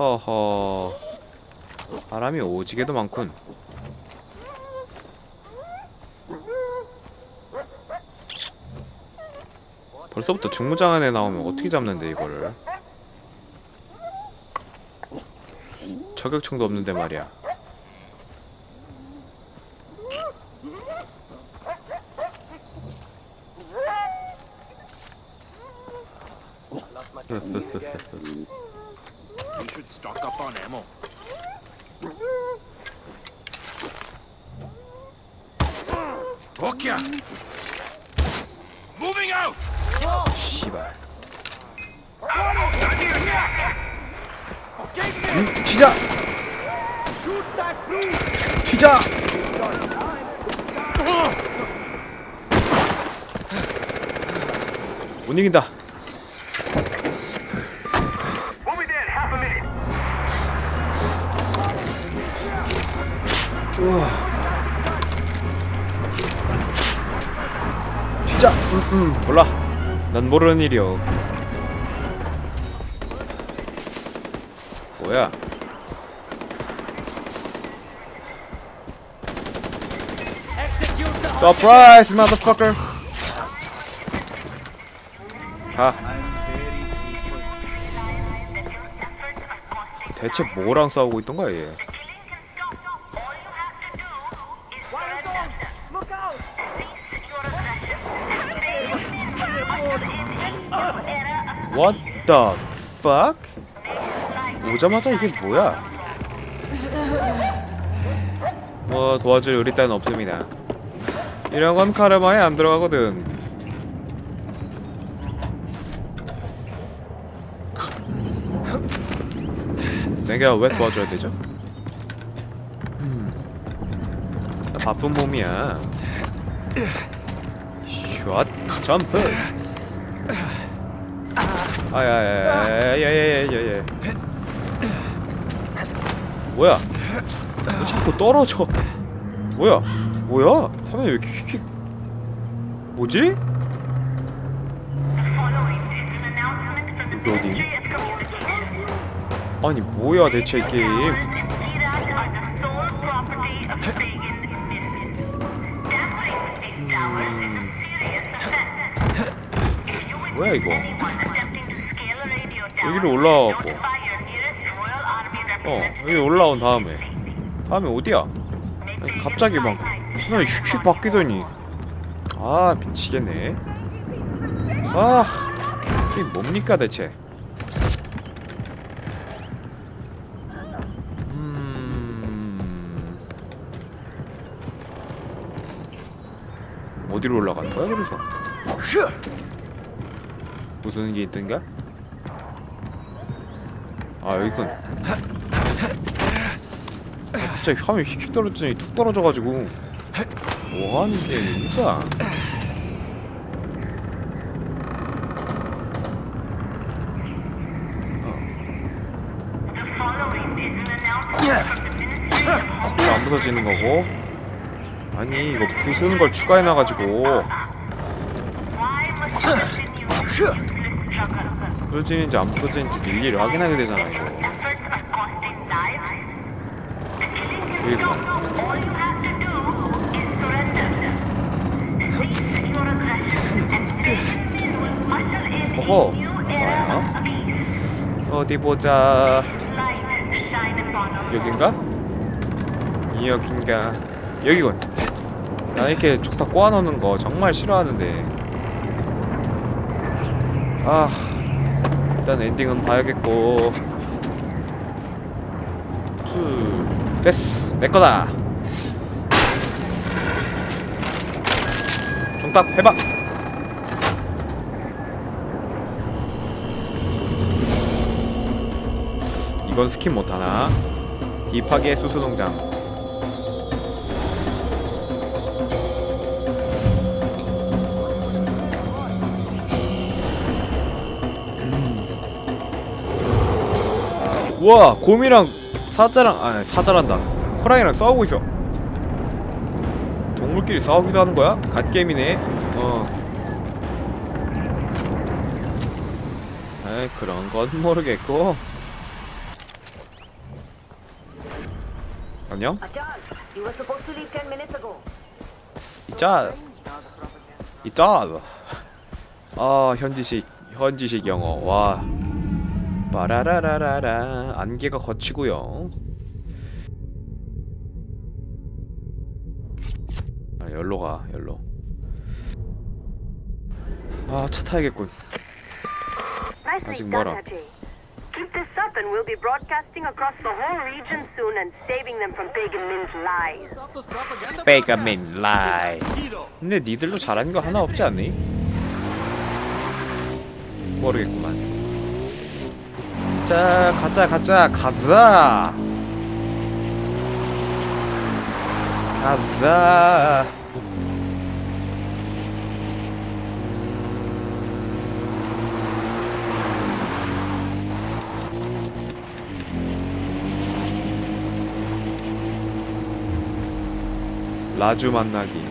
허허. 바람이 오지게도 많군. 벌써부터 중무장 안에 나오면 어떻게 잡는데 이거를? 저격총도 없는데 말이야 We should stock up on ammo. Okay. Moving out. 씨발 음, 튀자. 튀자. 못 이긴다. 튀자 음, 음, 몰라. 난 모르는 일이요 뭐야 서프라이즈 motherfucker 가 대체 뭐랑 싸우고 있던 거야 얘 What the fuck? 오자마자 이게 뭐야? 뭐 도와줄 우리 딴 없습니다. 이런 건 카르마에 안 들어가거든. 내가 왜 도와줘야 되죠? 음, 나 바쁜 몸이야. 샷 점프. 아야야야야야야야야. 뭐야? 왜 자꾸 떨어져? 뭐야? 뭐야? 화면이 왜 이렇게? 뭐지? 여기 어디니? 아니 뭐야 대체 이 게임? 음. 뭐야 이거? 여기로 올라와갖고 어 여기 올라온 다음에 다음에 어디야? 갑자기 막 화면이 휙휙 바뀌더니 아 미치겠네. 아 이게 뭡니까 대체? 음. 어디로 올라가는 거야 그래서? 무슨 게 있던가? 아 여기군. 아, 갑자기 화면이 휙휙 떨어지더니 툭 떨어져가지고 뭐하는 게입니까? 이거 안 부서지는 거고? 아니 이거 부수는 걸 추가해놔가지고. 부서지는지 안 부서지는지 일일이 확인하게 되잖아 이거. 여기구 나 어허 좋아요. 어디 보자. 여긴가? 여긴가? 여기군. 나 이렇게 족탁 꼬아놓는 거 정말 싫어하는데. 아 일단 엔딩은 봐야겠고. 후 됐어. 내 거다. 정답 해봐 이건 스킨 못하나? 딥하게 수수농장. 우와 곰이랑 사자랑 아니 사자란다. 호랑이랑 싸우고 있어. 동물끼리 싸우기도 하는 거야? 갓게임이네. 어. 에이 그런 건 모르겠고 안녕 Achal, you were supposed to leave 10 minutes ago. 짜 이짜 아 현지식 현지식 영어 와 빠라라라라라 안개가 거치고요 아 열로 가 열로 아차 타야겠군 Nicely 아직 멀어. Keep this up and we'll be broadcasting across the whole region soon and saving them from Pagan Min's lies. 베이가민 라이 근데 니들도 잘하는 거 하나 없지 않니? 모르겠구만 자 가자 가자 가자 가자 라주 만나기.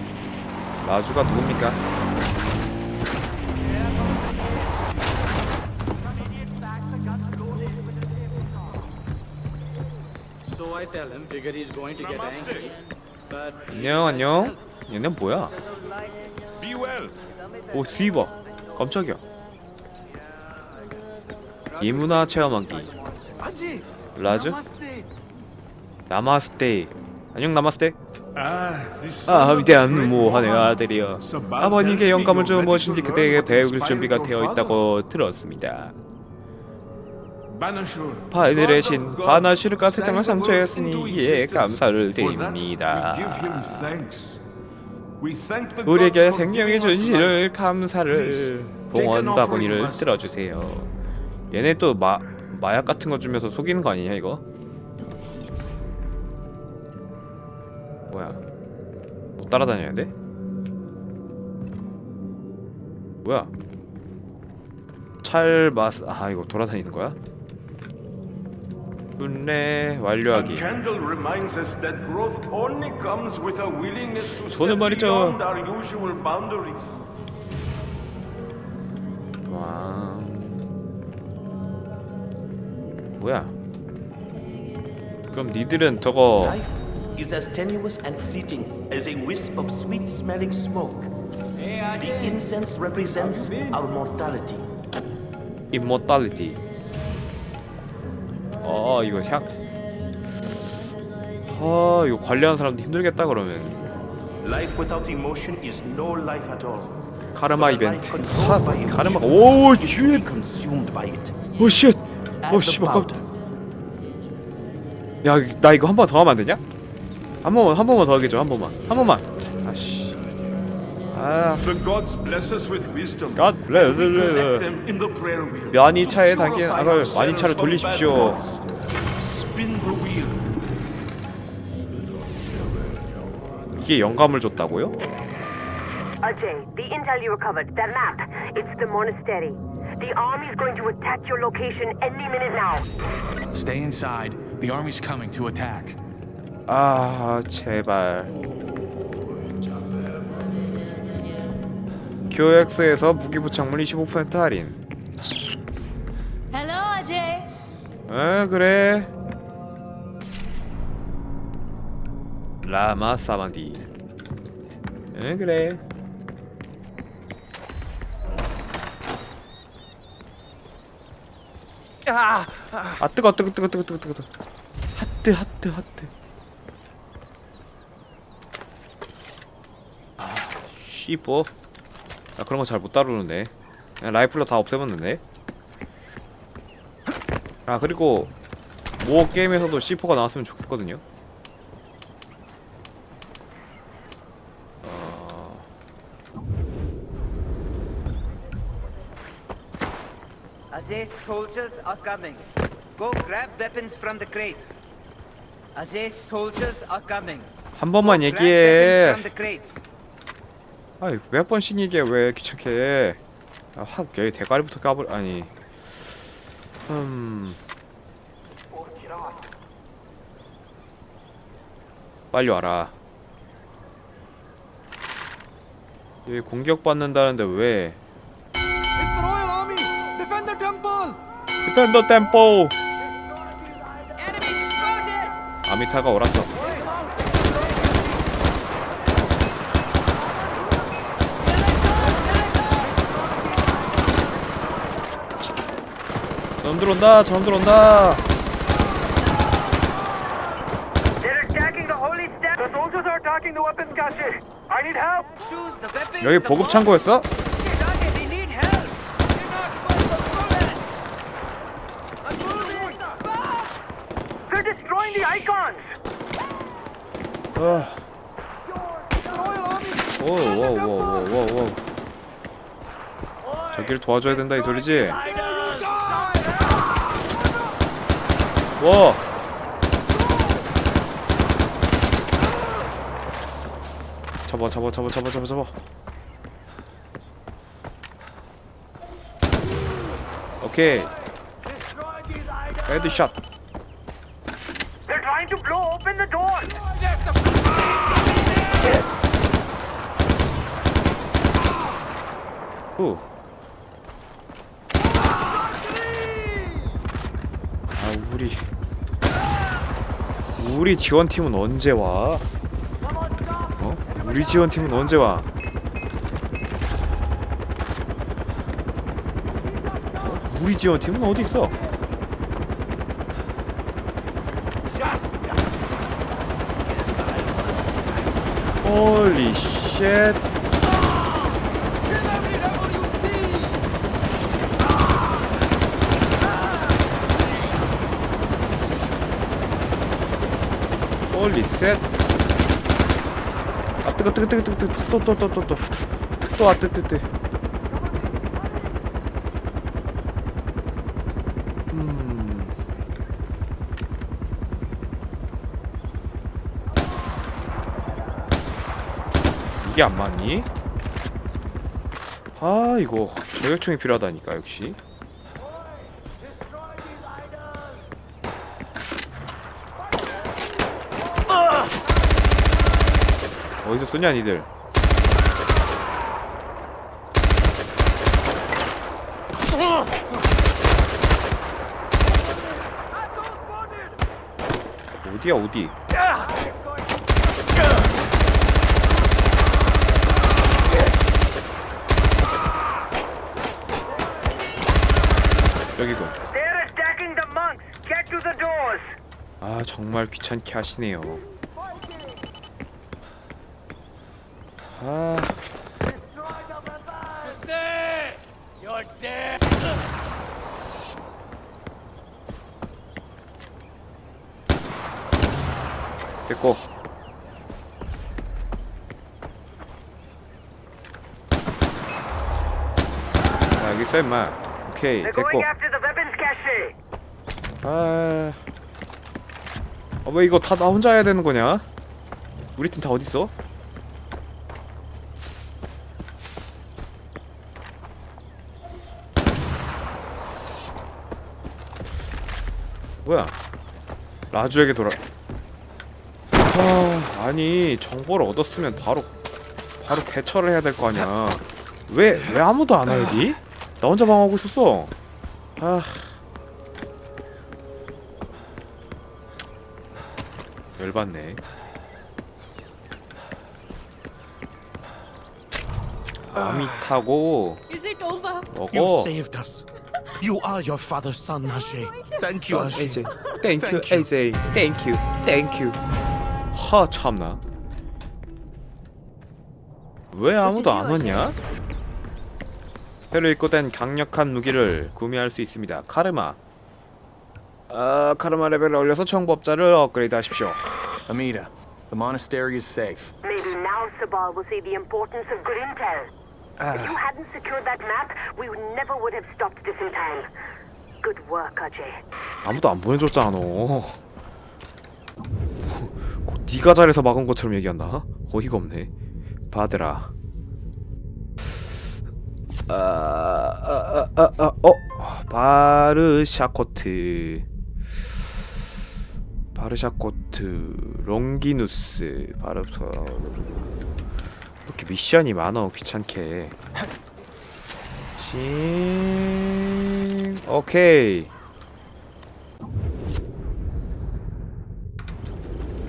라주가 누굽니까? So I tell him, figure he's going to get angry. But 안녕 안녕. 얘는 뭐야? 오 뒤봐. 깜짝이야. 이문화 체험하기. 라주? 나마스테. 안녕 나마스테 아 위대한 모한의 아들이여. 아버님께 영감을 준 무엇인지 그대에게 배울 준비가 되어 있다고 들었습니다. 바늘의 신 바나슈르 가 세상을 창조했으니 이에 감사를 드립니다. 우리에게 생명의 존실을 감사를 봉헌 바구니를 들어주세요. 얘네 또 마, 마약 같은 거 주면서 속이는 거 아니냐 이거? 뭐야 못 따라다녀야 돼? 뭐야 찰마스 아 이거 돌아다니는 거야? 분내 완료하기 저는 말이죠. 와 뭐야 그럼 니들은 저거 is as tenuous and fleeting as a wisp of sweet-smelling smoke. The incense represents our mortality. 이모탈리티 어 이거 향 아, 이거 관리하는 사람도 힘들겠다 그러면 Life without emotion is no life at all. 카르마 이벤트 카, by 카르마 오 쉣! 오 쉣! 오 씨발 깜 powder. 야나 이거 한 번 더 하면 안 되냐? 한 번만 한 번만 더 하게 줘한 번만 한 번만 아씨 아 The gods bless us with wisdom. God bless collect us. them in the prayer wheel. 면이차에 담긴 Purify 악을 ourselves 만이차를 from bad 돌리십시오 thoughts. Spin the wheel. 이게 영감을 줬다고요? Ajay, the intel you recovered, that map, it's the monastery. The army's going to attack your location any minute now. Stay inside. The army's coming to attack. 아 제발. QX에서 무기 부착물 25% 할인. Hello, Ajay. 에 그래. 라마 사만디. 에 그래. 아 뜨거 뜨거 뜨거 뜨거 뜨거 뜨거. 하트 하트 하트 씨뽀 나 그런 거 잘 못 다루는데 그냥 라이플로 다 없애봤는데 아 그리고 모 게임에서도 C4가 나왔으면 좋겠거든요. 어... Ajay's soldiers are coming. Go grab weapons from the crates. Ajay's soldiers are coming. 한 번만 얘기해. weapons from the crates. 아이 몇 번씩 얘기해 왜 귀찮게 해? 아, 확얘 대가리부터 까불 아니. 음. 빨리 와라. 얘 공격받는다는데 왜? it's the Royal Army! Defend the temple! 디펜더 템포. Enemy spotted! 아미타가 오랐어. 전 들어온다 전 들어온다 They're attacking the holy stand. The soldiers are attacking the weapons cache. I need help. Choose the weapons. 여기 보급. 창고였어? 아. 오오오오오오오 저기를 도와줘야 된다 이 소리지? 와 잡아 잡아 잡아 잡아 잡아 잡아. 오케이. 헤드샷 They're trying to blow open the door. 후. 아 우리 우리 지원팀은 언제 와? 어? 우리 지원팀은 언제 와? 어? 우리 지원팀은 어디 있어? 홀리 쉣 홀리 셋. 아 뜨거 뜨거 뜨거 뜨거 뜨거 또 또 또 또 또또아 뜨뜨 뜨. 음. 이게 안 맞니? 아 이거 저격총이 필요하다니까 역시. 어디서 쏘냐 니들 어디야 어디 여기군. 아 정말 귀찮게 하시네요 아 됐고 자 여기 있어 임마 오케이 됐고. 아... 아, 왜 이거 다 나 혼자 해야 되는 거냐? 우리 팀 다 어디 있어? 뭐야? 라주에게 돌아. 아, 아니 정보를 얻었으면 바로 바로 대처를 해야 될 거 아니야. 왜 왜 아무도 안 와 여기? 나 혼자 방하고 있었어. 아. 열받네. 아미 타고 Is it over? You 먹어. You are your father's son, Hashi. Thank you. AJ, 땡큐 Thank you. AJ, 땡큐, 땡큐. 하 참나. 왜 아무도 안 왔냐? 새로 입고된 강력한 무기를 구매할 수 있습니다. 카르마. 아, 카르마 레벨을 올려서 청법자를 업그레이드 하십시오. Amida, the monastery is safe. Maybe now Sabal will see the importance of good intel. If you hadn't secured that map, we never would have stopped this in time. Good work, Ajay. 아무도 안 보내줬잖아 너. 곧 네가 잘해서 막은 것처럼 얘기한다. 어이가 없네. 받으라. 아, 아, 아, 아, 아, 어, 바르샤코트, 바르샤코트, 롱기누스, 바르사. 이렇게 미션이 많어 귀찮게. 징, 오케이.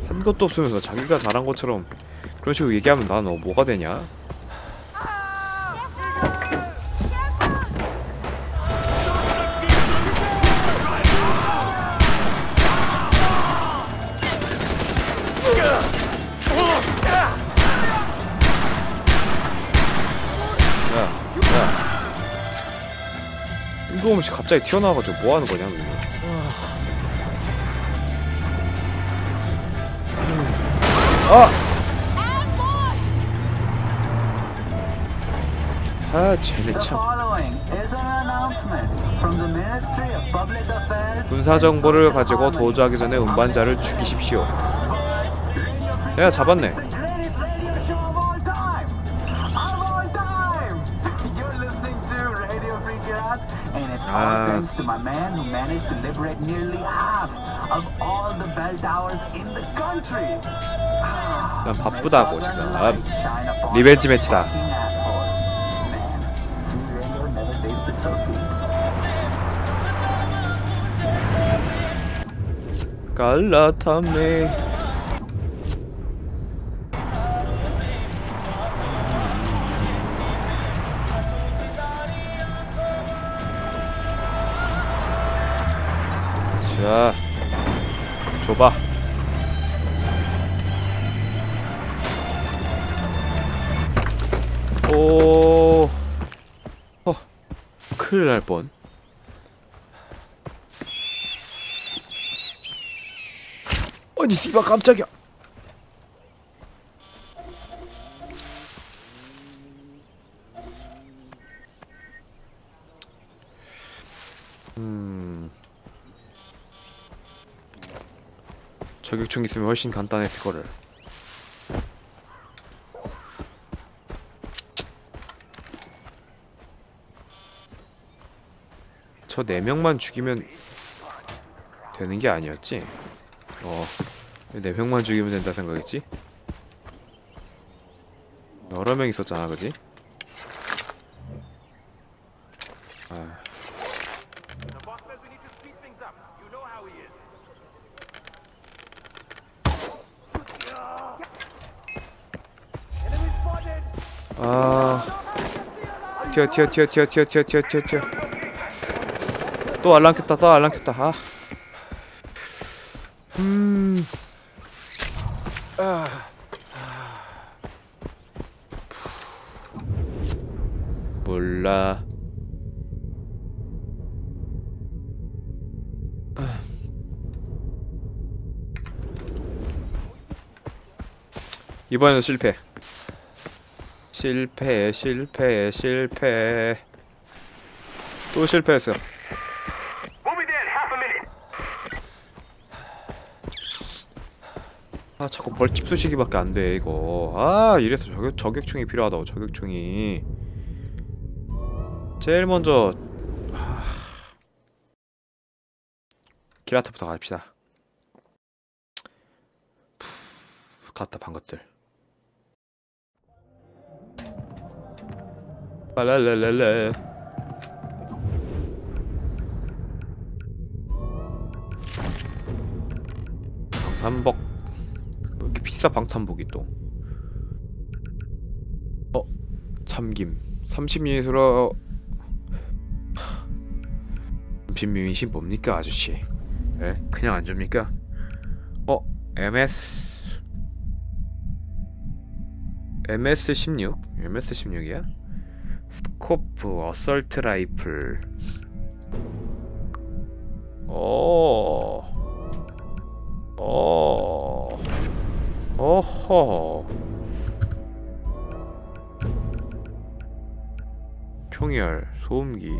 한 것도 없으면서 자기가 잘한 것처럼 그런 식으로 얘기하면 난 어, 뭐가 되냐? 쓸데없이 갑자기 튀어나와가지고 뭐 하는 거냐, 그거. 아! 아, 쟤네 참. 군사 정보를 가지고 도주하기 전에 운반자를 죽이십시오. 내가 잡았네. 아, to my man who managed to liberate nearly half of all the bell towers in the country. 난 바쁘다고 지금. 리벤지 매치다. 깔라타메. 자, 줘봐. 오, 어, 큰일 날 뻔. 아니, 씨발 깜짝이야. 저격총 있으면 훨씬 간단했을 거를. 저네 명만 죽이면 되는 게 아니었지? 어, 네 명만 죽이면 된다 생각했지? 여러 명 있었잖아, 그지? 아, The boss says we need to speed things up. You know how he is. 아, 튀어, 튀어, 튀어, 튀어, 튀어, 튀어, 튀어, 튀어, 튀어. 또 알람 켰다, 또 알람 켰다. 아, 음, 몰라. 이번에는 실패. 실패, 실패, 실패. 또 실패했어. 아, 자꾸 벌집 쑤시기밖에 안 돼, 이거. 아, 이래서 저격, 저격총이 필요하다고, 저격총이. 제일 먼저, 아... 기라타부터 갑시다. 푸, 갔다, 반 것들. 빨랄랄랄라. 방탄복. 왜 이렇게 비싸 방탄복이 또. 어, 참김. 30미니으로 30미니시 뭡니까, 아저씨? 에? 그냥 안 줍니까? 어, MS MS16? MS16이야? 스코프, 어설트 라이플. 오. 오. 어허. 총열, 소음기.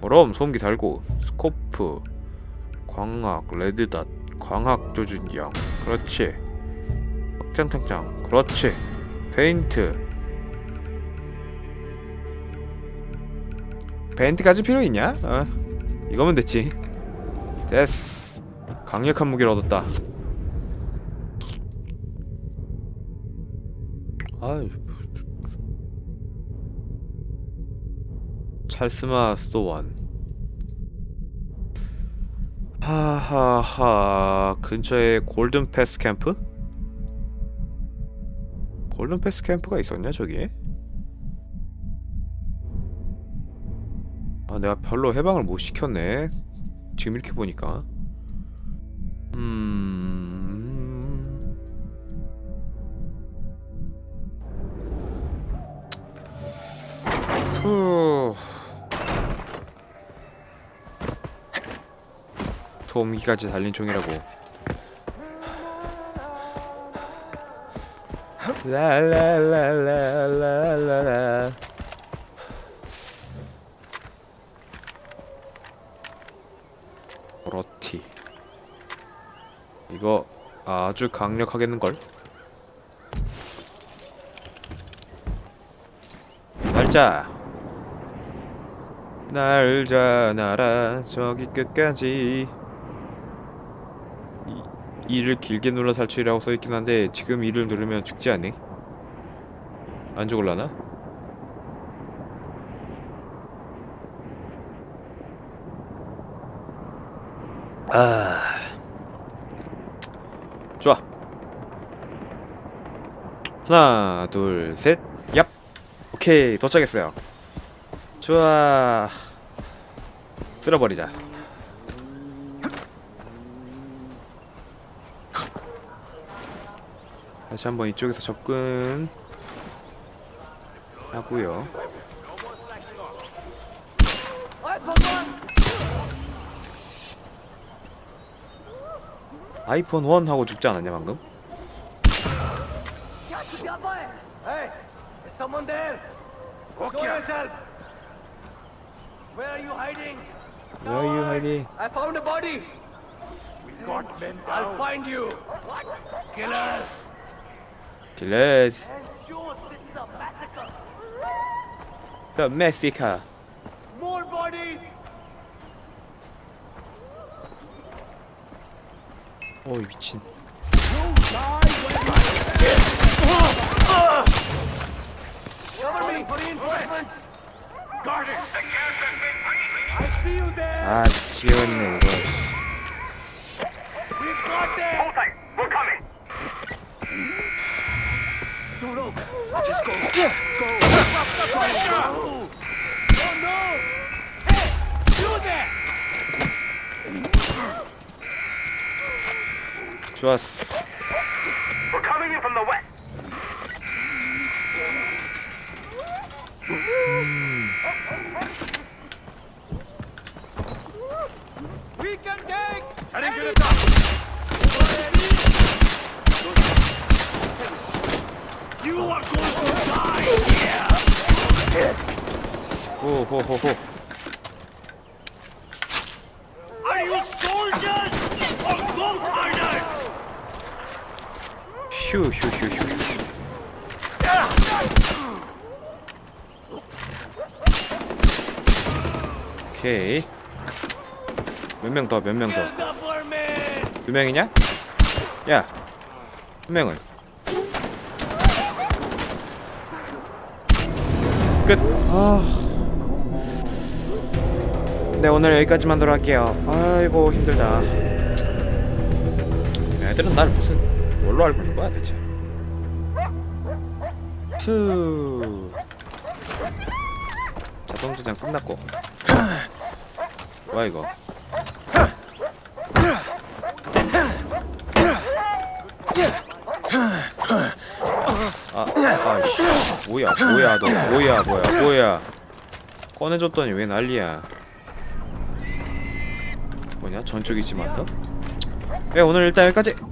그럼 소음기 달고 스코프, 광학, 레드닷, 광학 조준기형. 그렇지. 확장탕장. 그렇지. 페인트. 페인트까지 필요 있냐? 어. 이거면 됐지. 됐어. 강력한 무기를 얻었다. 아이. 찰스마 스토원. 하하하. 근처에 골든 패스 캠프? 골든 패스 캠프가 있었냐 저기 아 내가 별로 해방을 못 시켰네. 지금 이렇게 보니까. 음... 후... 소음기까지 달린 종이라고. 라라라라라라 이거 아주 강력하겠는걸? 날자 날자 날아 저기 끝까지 이, 이를 길게 눌러 탈출이라고 써있긴 한데 지금 이를 누르면 죽지 않니? 안 죽을라나? 아 좋아. 하나 둘셋얍. 오케이 도착했어요. 좋아. 쓸어버리자. 다시 한번 이쪽에서 접근 하고요 아이폰 1 하고 죽지 않았냐 방금? Where are you hiding? Where are you hiding? I found a body. We got men. I'll find you. Killer. massacre. The Mexica More bodies. 어이 미친. 아 미치겠네 이거 We've got them. 좋았어 We're coming in from the west. We can take any You are going to die here! 호호호호 Are you soldiers or goat herders? 휴휴휴휴 오케이 몇 명 더 몇 명더 Kill the vermin! 두 명이냐? 야, 한 명은 끝. 아, 네 오늘 여기까지만 할게요. 아이고 힘들다. 애들은 날 무슨 뭘로 알고 있는 거야 대체? 후. 자동 저장 끝났고. 뭐야 이거? 아, 아이씨, 뭐야, 뭐야, 너, 뭐야, 뭐야, 뭐야. 꺼내줬더니 왜 난리야? 뭐냐, 집 왔어? 네, 오늘 일단 여기까지. 음.